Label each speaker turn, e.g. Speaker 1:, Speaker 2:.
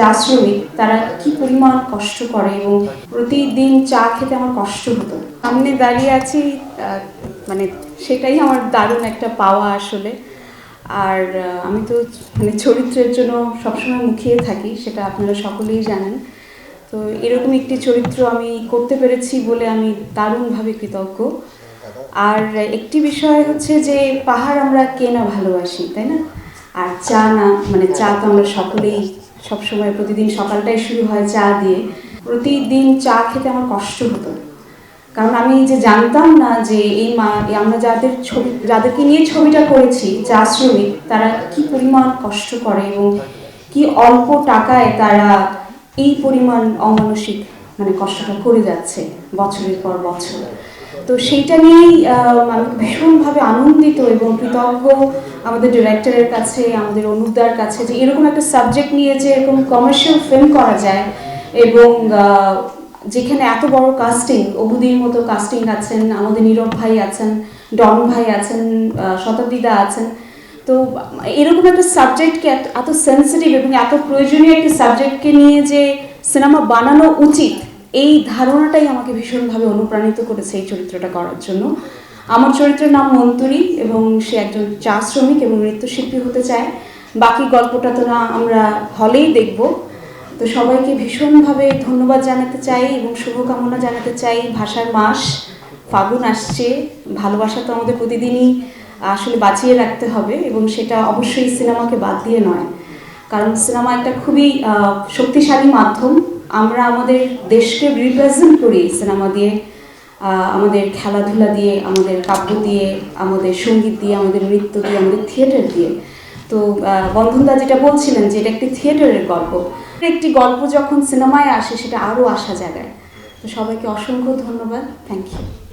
Speaker 1: চা শ্রমিক তারা কি পরিমাণ কষ্ট করে এবং প্রতিদিন চা খেতে আমার কষ্ট হতো। সামনে দাঁড়িয়ে আছি মানে সেটাই আমার দারুণ একটা পাওয়া আসলে। আর আমি তো মানে চরিত্রের জন্য সবসময় মুখিয়ে থাকি, সেটা আপনারা সকলেই জানেন। তো এরকম একটি চরিত্র আমি করতে পেরেছি বলে আমি দারুণভাবে কৃতজ্ঞ। আর একটি বিষয় হচ্ছে যে পাহাড় আমরা কে না ভালোবাসি, তাই না? আর চা না মানে চা তো আমরা সকলেই সবসময় প্রতিদিন সকালটাই শুরু হয় চা দিয়ে। প্রতিদিন চা খেতে আমার কষ্ট হতো। কারণ আমি যে জানতাম না যে এই মা আমরা যাদের ছবি, যাদেরকে নিয়ে ছবিটা করেছি, চা শ্রমিক, তারা কি পরিমাণ কষ্ট করে এবং কি অল্প টাকায় তারা এই পরিমাণ অমানসিক মানে কষ্টটা করে যাচ্ছে বছরের পর বছর। তো সেইটা নিয়েই আমি ভীষণভাবে আনন্দিত এবং কৃতজ্ঞ আমাদের ডিরেক্টরের কাছে, আমাদের অনুদার কাছে যে এরকম একটা সাবজেক্ট নিয়ে যে এরকম কমার্শিয়াল ফিল্ম করা যায় এবং যেখানে এত বড় কাস্টিং অবুদির মতো কাস্টিং আছেন, আমাদের নীরব ভাই আছেন, ডন ভাই আছেন শতাব্দীদা আছেন। তো এরকম একটা সাবজেক্টকে এত সেন্সিটিভ এবং এত প্রয়োজনীয় একটা সাবজেক্টকে নিয়ে যে সিনেমা বানানো উচিত এই ধারণাটাই আমাকে ভীষণভাবে অনুপ্রাণিত করেছে এই চরিত্রটা করার জন্য। আমার চরিত্রের নাম মন্তুরি এবং সে একজন চা শ্রমিক এবং নৃত্যশিল্পী হতে চায়। বাকি গল্পটা তো না আমরা হলেই দেখব। তো সবাইকে ভীষণভাবে ধন্যবাদ জানাতে চাই এবং শুভকামনা জানাতে চাই। ভাষার মাস, ফাগুন আসছে। ভালোবাসা তো আমাদের প্রতিদিনই আসলে বাঁচিয়ে রাখতে হবে এবং সেটা অবশ্যই সিনেমাকে বাদ দিয়ে নয়। কারণ সিনেমা একটা খুবই শক্তিশালী মাধ্যম। আমরা আমাদের দেশকে রিপ্রেজেন্ট করি সিনেমা দিয়ে আমাদের খেলাধুলা দিয়ে, আমাদের কাব্য দিয়ে, আমাদের সংগীত দিয়ে, আমাদের নৃত্য দিয়ে, আমাদের থিয়েটার দিয়ে। তো বন্ধনদা যেটা বলছিলেন যে এটা একটি থিয়েটারের গল্প। একটি গল্প যখন সিনেমায় আসে সেটা আরও আসা জায়গায় তো সবাইকে অসংখ্য ধন্যবাদ। Thank you